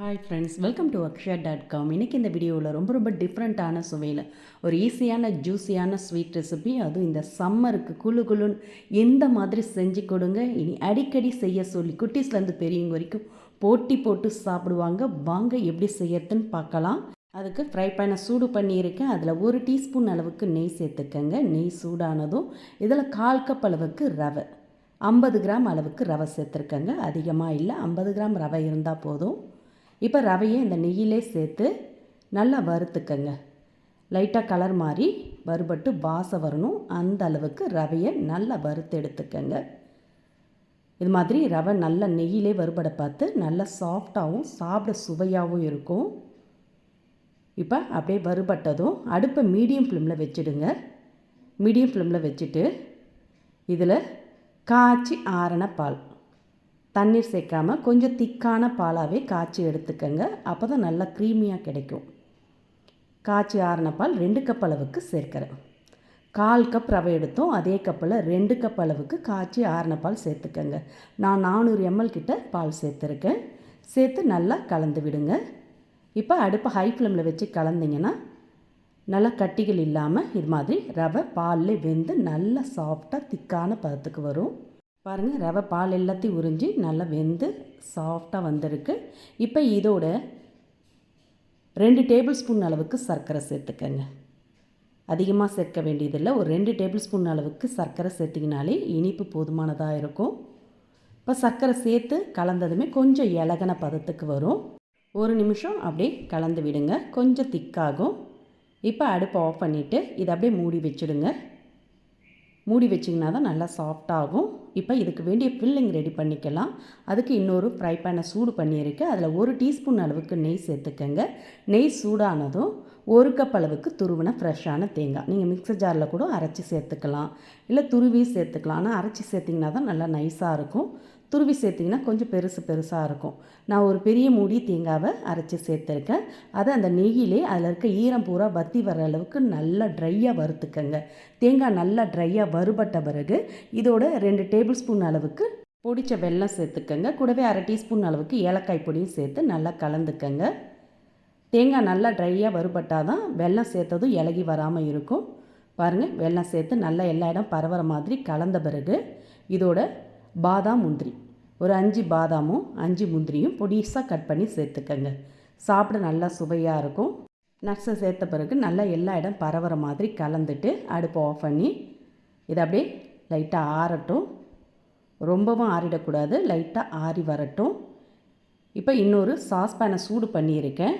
Hi friends welcome to Akshaya dot com இன்றைக்கி இந்த வீடியோவில் ரொம்ப ரொம்ப டிஃப்ரெண்ட்டான சுவையில் ஒரு ஈஸியான ஜூஸியான ஸ்வீட் ரெசிபி அதுவும் இந்த சம்மருக்கு குளு குளுன்னு எந்த மாதிரி செஞ்சு கொடுங்க இனி அடிக்கடி செய்ய சொல்லி குட்டீஸ்லேருந்து பெரியவங்க வரைக்கும் போட்டி போட்டு சாப்பிடுவாங்க. வாங்க எப்படி செய்யறதுன்னு பார்க்கலாம். அதுக்கு ஃப்ரை பேனை சூடு பண்ணியிருக்கேன். அதில் ஒரு டீஸ்பூன் அளவுக்கு நெய் சேர்த்துக்கங்க. நெய் சூடானதும் இதில் கால் கப் அளவுக்கு ரவை. ஐம்பது கிராம் அளவுக்கு ரவை சேர்த்துருக்கங்க. அதிகமாக இல்லை ஐம்பது கிராம் ரவை இருந்தால் போதும். இப்போ ரவையை இந்த நெய்யிலே சேர்த்து நல்லா வறுத்துக்கங்க. லைட்டாக கலர் மாதிரி வறுபட்டு வாசம் வரணும். அந்த அளவுக்கு ரவையை நல்லா வறுத்து எடுத்துக்கங்க. இது மாதிரி ரவை நல்லா நெய்யிலே வறுபட பார்த்து நல்லா சாஃப்டாகவும் சாப்பிட சுவையாகவும் இருக்கும். இப்போ அப்படியே வறுபட்டதும் அடுப்பை மீடியம் ஃப்ளேமில் வச்சுடுங்க. மீடியம் ஃப்ளேமில் வச்சுட்டு இதில் காய்ச்சி ஆறின பால். தண்ணீர் சேர்க்காமல் கொஞ்சம் திக்கான பாலாகவே காய்ச்சி எடுத்துக்கங்க. அப்போ தான் நல்லா க்ரீமியாக கிடைக்கும். காய்ச்சி ஆறின பால் ரெண்டு கப் அளவுக்கு சேர்க்குறேன். கால் கப் ரவை எடுத்தோம். அதே கப்பில் ரெண்டு கப் அளவுக்கு காய்ச்சி ஆறின பால் சேர்த்துக்கங்க. நான் நானூறு எம்எல் கிட்ட பால் சேர்த்துருக்கேன். சேர்த்து நல்லா கலந்து விடுங்க. இப்போ அடுப்பை ஹை ஃப்ளேமில் வச்சு கலந்திங்கன்னா நல்லா கட்டிகள் இல்லாமல் இது மாதிரி ரவை பாலில் வெந்து நல்லா சாஃப்டாக திக்கான பதத்துக்கு வரும். பாருங்கள் ரவை பால் எல்லாத்தையும் உறிஞ்சி நல்லா வெந்து சாஃப்டாக வந்திருக்கு. இப்போ இதோட ரெண்டு டேபிள் ஸ்பூன் அளவுக்கு சர்க்கரை சேர்த்துக்கங்க. அதிகமாக சேர்க்க வேண்டியதில்லை. ஒரு ரெண்டு டேபிள் ஸ்பூன் அளவுக்கு சர்க்கரை சேர்த்திங்கனாலே இனிப்பு போதுமானதாக இருக்கும். இப்போ சர்க்கரை சேர்த்து கலந்ததுமே கொஞ்சம் இலகன பதத்துக்கு வரும். ஒரு நிமிஷம் அப்படியே கலந்து விடுங்க. கொஞ்சம் திக்காகும். இப்போ அடுப்பை ஆஃப் பண்ணிவிட்டு இதை அப்படியே மூடி வச்சுடுங்க. மூடி வச்சிங்கன்னா தான் நல்லா சாஃப்டாகும் இப்போ இதுக்கு வேண்டிய ஃபில்லிங் ரெடி பண்ணிக்கலாம். அதுக்கு இன்னொரு ஃப்ரை பேனை சூடு பண்ணியிருக்கேன் அதில் ஒரு டீஸ்பூன் அளவுக்கு நெய் சேர்த்துக்கங்க. நெய் சூடானதும் ஒரு கப் அளவுக்கு துருவின ஃப்ரெஷ்ஷான தேங்காய். நீங்கள் மிக்சர் ஜாரில் கூட அரைச்சி சேர்த்துக்கலாம். இல்லை துருவி சேர்த்துக்கலாம். ஆனால் அரைச்சி சேர்த்திங்கன்னா தான் நல்லா நைஸாக இருக்கும். துருவி சேர்த்திங்கன்னா கொஞ்சம் பெருசு பெருசாக இருக்கும். நான் ஒரு பெரிய மூடி தேங்காவை அரைச்சி சேர்த்துருக்கேன். அதை அந்த நெய்யிலே அதில் இருக்க ஈரம் பூரா வத்தி வர அளவுக்கு நல்லா ட்ரையாக வறுத்துக்கங்க. தேங்காய் நல்லா ட்ரையாக வறுபட்ட பிறகு இதோட ரெண்டு டேபிள் ஸ்பூன் அளவுக்கு பொடிச்ச வெல்லம் சேர்த்துக்கங்க. கூடவே அரை டீஸ்பூன் அளவுக்கு ஏலக்காய் பொடியும் சேர்த்து நல்லா கலந்துக்கங்க. தேங்காய் நல்லா ட்ரையாக வறுபட்டால் தான் வெல்லம் சேர்த்ததும் இலகி வராமல் இருக்கும். பாருங்கள் வெல்லம் சேர்த்து நல்லா எல்லா இடம் பரவற மாதிரி கலந்த பிறகு இதோட பாதாம் முந்திரி. ஒரு அஞ்சு பாதாமும் அஞ்சு முந்திரியும் பொடிசாக கட் பண்ணி சேர்த்துக்கங்க. சாப்பிட நல்லா சுவையாக இருக்கும். நட்ஸை சேர்த்த பிறகு நல்லா எல்லா இடம் பரவற மாதிரி கலந்துட்டு அடுப்பை ஆஃப் பண்ணி இதை அப்படியே லைட்டாக ஆறட்டும். ரொம்பவும் ஆறிடக்கூடாது லைட்டாக ஆறி வரட்டும். இப்போ இன்னொரு சாஸ்பேனை சூடு பண்ணியிருக்கேன்.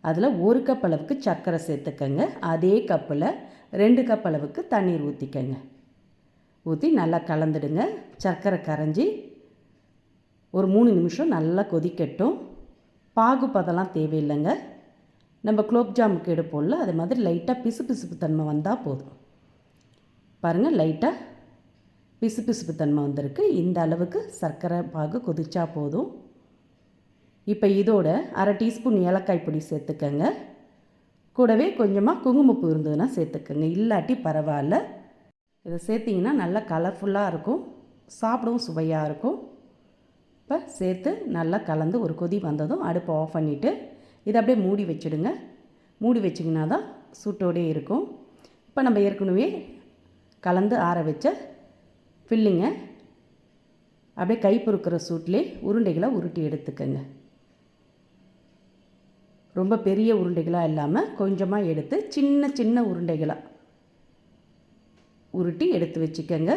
அதில் ஒரு கப் அளவுக்கு சர்க்கரை சேர்த்துக்கங்க. அதே கப்பில் ரெண்டு கப் அளவுக்கு தண்ணீர் ஊற்றிக்கங்க ஊற்றி நல்லா கலந்துடுங்க. சர்க்கரை கரைஞ்சி ஒரு மூணு நிமிஷம் நல்லா கொதிக்கட்டும். பாகு பதெல்லாம் தேவையில்லைங்க. நம்ம குலோப் ஜாமுக்கு எடுப்போம்ல அது மாதிரி லைட்டாக பிசு பிசுப்பு தன்மை வந்தால் போதும். பாருங்கள் லைட்டாக பிசு பிசுப்பு தன்மை வந்திருக்கு. இந்த அளவுக்கு சர்க்கரை பாகு கொதிச்சா போதும். இப்போ இதோட அரை டீஸ்பூன் ஏலக்காய் பொடி சேர்த்துக்கங்க. கூடவே கொஞ்சமாக குங்குமப்பூ இருந்ததுன்னா சேர்த்துக்கங்க. இல்லாட்டி பரவாயில்ல. இதை சேர்த்திங்கன்னா நல்லா கலர்ஃபுல்லாக இருக்கும். சாப்பிடவும் சுவையாக இருக்கும். இப்போ சேர்த்து நல்லா கலந்து ஒரு கொதி வந்ததும் அடுப்பை ஆஃப் பண்ணிவிட்டு இதை அப்படியே மூடி வச்சுடுங்க. மூடி வச்சிங்கன்னா தான் சூட்டோடே இருக்கும். இப்போ நம்ம ஏற்கனவே கலந்து ஆற வச்ச ஃபில்லிங்கை அப்படியே கை பொறுக்கிற சூட்லேயே உருண்டைகளை உருட்டி எடுத்துக்கங்க. ரொம்ப பெரிய உருண்டைகளாக இல்லாமல் கொஞ்சமாக எடுத்து சின்ன சின்ன உருண்டைகளாக உருட்டி எடுத்து வச்சுக்கோங்க.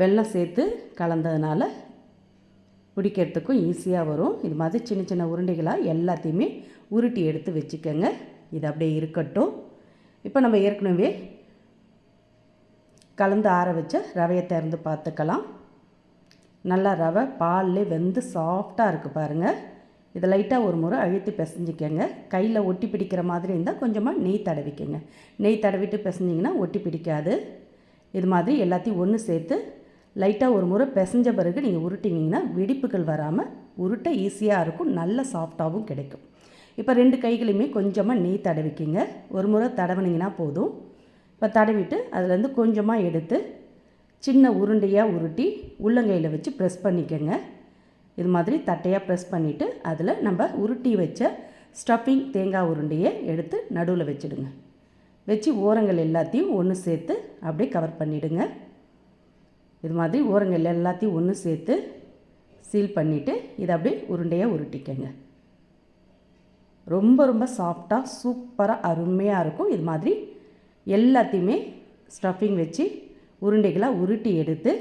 வெள்ளம் சேர்த்து கலந்ததுனால பிடிக்கிறதுக்கும் ஈஸியாக வரும். இது மாதிரி சின்ன சின்ன உருண்டைகளாக எல்லாத்தையுமே உருட்டி எடுத்து வச்சுக்கோங்க. இது அப்படியே இருக்கட்டும். இப்போ நம்ம ஏற்கனவே கலந்து ஆற வச்ச ரவையை திறந்து பார்த்துக்கலாம். நல்லா ரவை பாலில் வெந்து சாஃப்டாக இருக்குது பாருங்கள் இதை லைட்டாக ஒரு முறை அழுத்தி பிசைஞ்சிக்கங்க. கையில் ஒட்டி பிடிக்கிற மாதிரி இருந்தால் கொஞ்சமாக நெய் தடவிக்கங்க. நெய் தடவிட்டு பிசைஞ்சிங்கன்னா ஒட்டி பிடிக்காது. இது மாதிரி எல்லாத்தையும் ஒன்று சேர்த்து லைட்டாக ஒரு முறை பிசைஞ்ச பிறகு நீங்கள் உருட்டினீங்கன்னா வெடிப்புகள் வராமல் உருட்ட ஈஸியாக இருக்கும். நல்ல சாஃப்டாகவும் கிடைக்கும். இப்போ ரெண்டு கைகளையுமே கொஞ்சமாக நெய் தடவிக்கிங்க. ஒரு முறை தடவினீங்கன்னா போதும். இப்போ தடவிட்டு அதுலேருந்து கொஞ்சமாக எடுத்து சின்ன உருண்டையாக உருட்டி உள்ளங்கையில் வச்சு ப்ரெஸ் பண்ணிக்கோங்க. இது மாதிரி தட்டையாக ப்ரெஸ் பண்ணிவிட்டு அதில் நம்ம உருட்டி வச்ச ஸ்டஃபிங் தேங்காய் உருண்டையை எடுத்து நடுவில் வச்சுடுங்க. வச்சு ஓரங்கள் எல்லாத்தையும் ஒன்று சேர்த்து அப்படியே கவர் பண்ணிவிடுங்க இது மாதிரி ஓரங்கள் எல்லாத்தையும் ஒன்று சேர்த்து சீல் பண்ணிவிட்டு இதை அப்படியே உருண்டையாக உருட்டிக்கங்க. ரொம்ப ரொம்ப சாஃப்டாக சூப்பராக அருமையாக இருக்கும். இது மாதிரி எல்லாத்தையுமே ஸ்டஃபிங் வச்சு உருண்டைகளாக உருட்டி எடுத்து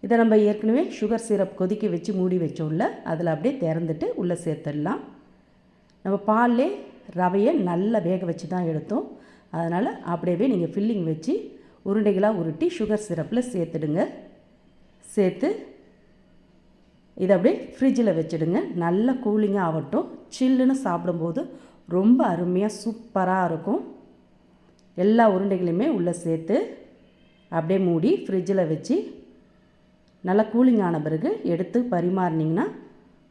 இதை நம்ம ஏற்கனவே சுகர் சிரப் கொதிக்க வச்சு மூடி வச்சோம்ல அதில் அப்படியே திறந்துட்டு உள்ளே சேர்த்துடலாம். நம்ம பால்லே ரவையை நல்லா வேக வச்சு தான் எடுத்தோம். அதனால் அப்படியே நீங்கள் ஃபில்லிங் வச்சு உருண்டைகளாக உருட்டி சுகர் சிரப்பில் சேர்த்துடுங்க. சேர்த்து இதை அப்படியே ஃப்ரிட்ஜில் வச்சுடுங்க. நல்ல கூலிங்காக ஆகட்டும். சில்லுன்னு சாப்பிடும்போது ரொம்ப அருமையாக சூப்பராக இருக்கும். எல்லா உருண்டைகளையுமே உள்ளே சேர்த்து அப்படியே மூடி ஃப்ரிட்ஜில் வச்சு நல்லா கூலிங் ஆன பிறகு எடுத்து பரிமாறினீங்கன்னா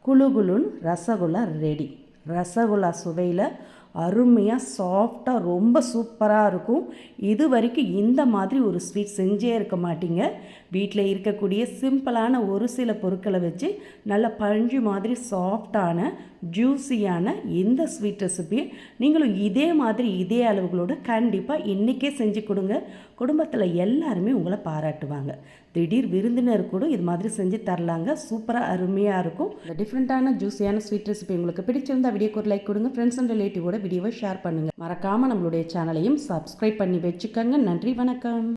குழு குழுன்னு ரசகுல்லா ரெடி ரசகுல்லா சுவையில் அருமையாக சாஃப்டாக ரொம்ப சூப்பராக இருக்கும். இது வரைக்கும் இந்த மாதிரி ஒரு ஸ்வீட் செஞ்சே இருக்க மாட்டீங்க. வீட்டில் இருக்கக்கூடிய சிம்பிளான ஒரு சில பொருட்களை வச்சு நல்ல பஞ்சு மாதிரி சாஃப்டான ஜூஸியான இந்த ஸ்வீட் ரெசிபியை நீங்களும் இதே மாதிரி இதே அளவுகளோடு கண்டிப்பாக இன்றைக்கே செஞ்சு கொடுங்க. குடும்பத்தில் எல்லாருமே உங்களை பாராட்டுவாங்க. திடீர் விருந்தினர் கூட இது மாதிரி செஞ்சு தரலாங்க. சூப்பராக அருமையாக இருக்கும். இந்த டிஃப்ரெண்ட்டான ஜூஸியான ஸ்வீட் ரெசிபி உங்களுக்கு பிடிச்சிருந்தா வீடியோக்கு ஒரு லைக் கொடுங்க. ஃப்ரெண்ட்ஸ் அண்ட் ரிலேட்டிவோட வீடியோவை ஷேர் பண்ணுங்கள் மறக்காமல் நம்மளுடைய சேனலையும் சப்ஸ்கிரைப் பண்ணி வச்சுக்கோங்க. நன்றி வணக்கம்.